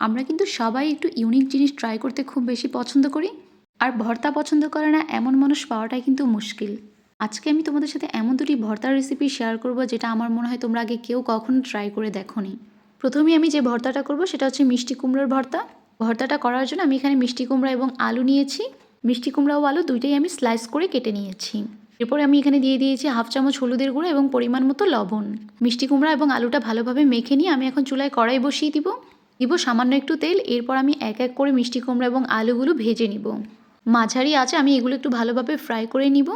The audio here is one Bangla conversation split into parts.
আমরা কিন্তু সবাই একটু ইউনিক জিনিস ট্রাই করতে খুব বেশি পছন্দ করি। আর ভর্তা পছন্দ করে না এমন মানুষ পাওয়াটাই কিন্তু মুশকিল। আজকে আমি তোমাদের সাথে এমন দুটি ভর্তার রেসিপি শেয়ার করব যেটা আমার মনে হয় তোমরা আগে কেউ কখনো ট্রাই করে দেখোনি। প্রথমেই আমি যে ভর্তাটা করব সেটা হচ্ছে মিষ্টি কুমড়োর ভর্তা। ভর্তাটা করার জন্য আমি এখানে মিষ্টি কুমড়া এবং আলু নিয়েছি। মিষ্টি কুমড়া ও আলু দুইটাই আমি স্লাইস করে কেটে নিয়েছি। এরপরে আমি এখানে দিয়ে দিয়েছি হাফ চামচ হলুদের গুঁড়ো এবং পরিমাণ মতো লবণ। মিষ্টি কুমড়া এবং আলুটা ভালোভাবে মেখে নিয়ে আমি এখন চুলায় কড়াই বসিয়ে দিব। দিব সামান্য একটু তেল, এরপর আমি এক এক করে মিষ্টি কুমড়া এবং আলুগুলো ভেজে নিব। মাঝারি আছে আমি এগুলো একটু ভালোভাবে ফ্রাই করে নিব।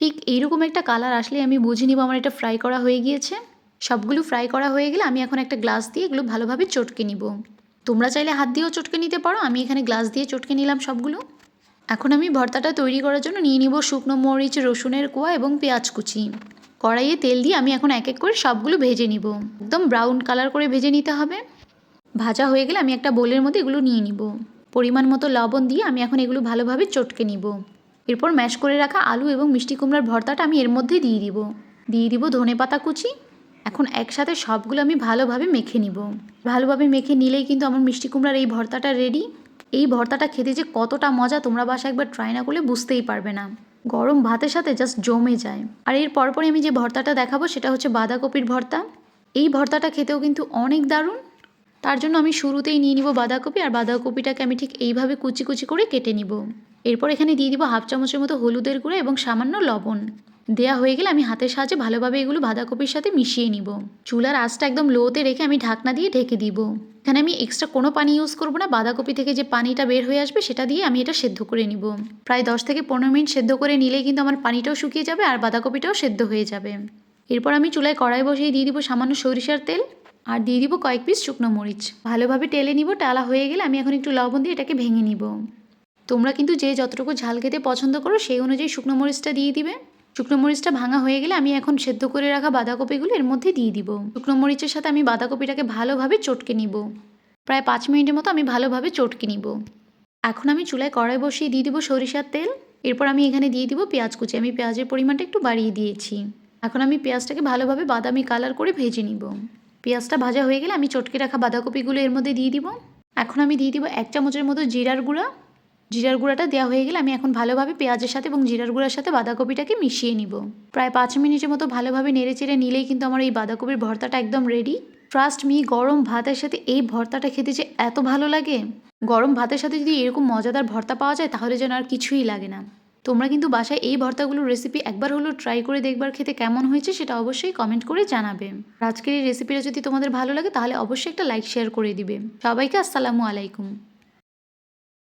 ঠিক এইরকম একটা কালার আসলে আমি বুঝে নিব আমার এটা ফ্রাই করা হয়ে গিয়েছে। সবগুলো ফ্রাই করা হয়ে গেলে আমি এখন একটা গ্লাস দিয়ে এগুলো ভালোভাবে চটকে নিব। তোমরা চাইলে হাত দিয়েও চটকে নিতে পারো, আমি এখানে গ্লাস দিয়ে চটকে নিলাম সবগুলো। এখন আমি ভর্তাটা তৈরি করার জন্য নিয়ে নিব শুকনো মরিচ, রসুনের কোয়া এবং পেঁয়াজ কুচি। কড়াইয়ে তেল দিয়ে আমি এখন এক এক করে সবগুলো ভেজে নিব। একদম ব্রাউন কালার করে ভেজে নিতে হবে। ভাজা হয়ে গেলে আমি একটা বোলের মধ্যে এগুলো নিয়ে নিব। পরিমাণ মতো লবণ দিয়ে আমি এখন এগুলো ভালোভাবে চটকে নিব। এরপর ম্যাশ করে রাখা আলু এবং মিষ্টি কুমড়ার ভর্তাটা আমি এর মধ্যে দিয়ে দিব। দিয়ে দিব ধনে পাতা কুচি। এখন একসাথে সবগুলো আমি ভালোভাবে মেখে নিব। ভালোভাবে মেখে নিলেই কিন্তু আমার মিষ্টি কুমড়ার এই ভর্তাটা রেডি এই ভর্তাটা খেতে যে কতটা মজা তোমরা বাসা একবার ট্রাই না করলে বুঝতেই পারবে না। গরম ভাতের সাথে জাস্ট জমে যায়। আর এর পরপরই আমি যে ভর্তাটা দেখাবো সেটা হচ্ছে বাঁধাকপির ভর্তা। এই ভর্তাটা খেতেও কিন্তু অনেক দারুণ। তার জন্য আমি শুরুতেই নিয়ে নিব বাঁধাকপি আর বাঁধাকপিটাকে আমি ঠিক এইভাবে কুচি কুচি করে কেটে নিব। এরপর এখানে দিয়ে দিব হাফ চামচের মতো হলুদের গুঁড়ো এবং সামান্য লবণ। দেয়া হয়ে গেলে আমি হাতের সাহায্যে ভালোভাবে এগুলো বাঁধাকপির সাথে মিশিয়ে নিব। চুলার আঁচটা একদম লোতে রেখে আমি ঢাকনা দিয়ে ঢেকে দিব। এখানে আমি এক্সট্রা কোনো পানি ইউজ করব না, বাঁধাকপি থেকে যে পানিটা বের হয়ে আসবে সেটা দিয়ে আমি এটা সেদ্ধ করে নিব। প্রায় দশ থেকে পনেরো মিনিট সেদ্ধ করে নিলেই কিন্তু আমার পানিটাও শুকিয়ে যাবে আর বাঁধাকপিটাও সেদ্ধ হয়ে যাবে। এরপর আমি চুলায় কড়াই বসিয়ে দিয়ে দিব সামান্য সরিষার তেল। আর দিয়ে দিব কয়েক পিস শুকনো মরিচ। ভালোভাবে টেলে নিব, টালা হয়ে গেলে আমি এখন একটু লবণ দিয়ে এটাকে ভেঙে নিব। তোমরা কিন্তু যে যতটুকু ঝাল খেতে পছন্দ করো, সেই অনুযায়ী শুকনো মরিচটা দিয়ে দিবে। শুকনো মরিচটা ভাঙা হয়ে গেলে আমি এখন সেদ্ধ করে রাখা বাঁধাকপিগুলো এর মধ্যে দিয়ে দিব। শুকনো মরিচের সাথে আমি বাঁধাকপিটাকে ভালোভাবে চটকে নিব। প্রায় পাঁচ মিনিটের মতো আমি ভালোভাবে চটকে নিব। এখন আমি চুলায় কড়াই বসিয়ে দিয়ে দিব সরিষার তেল। এরপর আমি এখানে দিয়ে দিব পেঁয়াজ কুচি। আমি পেঁয়াজের পরিমাণটা একটু বাড়িয়ে দিয়েছি। এখন আমি পেঁয়াজটাকে ভালোভাবে বাদামি কালার করে ভেজে নিব। পেঁয়াজটা ভাজা হয়ে গেলে আমি চটকে রাখা বাঁধাকপিগুলো এর মধ্যে দিয়ে দিব। এখন আমি দিয়ে দিব এক চামচের মতো জিরার গুঁড়া। জিরার গুঁড়াটা দেওয়া হয়ে গেলে আমি এখন ভালোভাবে পেঁয়াজের সাথে এবং জিরার গুঁড়ার সাথে বাঁধাকপিটাকে মিশিয়ে নিব। প্রায় পাঁচ মিনিটের মতো ভালোভাবে নেড়ে চেড়ে নিলেই কিন্তু আমার এই বাঁধাকপির ভর্তাটা একদম রেডি ট্রাস্ট মি গরম ভাতের সাথে এই ভর্তাটা খেতে যে এত ভালো লাগে। গরম ভাতের সাথে যদি এরকম মজাদার ভর্তা পাওয়া যায় তাহলে যেন আর কিছুই লাগে না। তোমরা কিন্তু বাসায় এই ভর্তাগুলোর রেসিপি একবার হলেও ট্রাই করে দেখবার খেতে কেমন হয়েছে সেটা অবশ্যই কমেন্ট করে জানাবে। আজকের এই রেসিপিটা যদি তোমাদের ভালো লাগে তাহলে অবশ্যই একটা লাইক শেয়ার করে দিবে। সবাইকে আসসালামু আলাইকুম।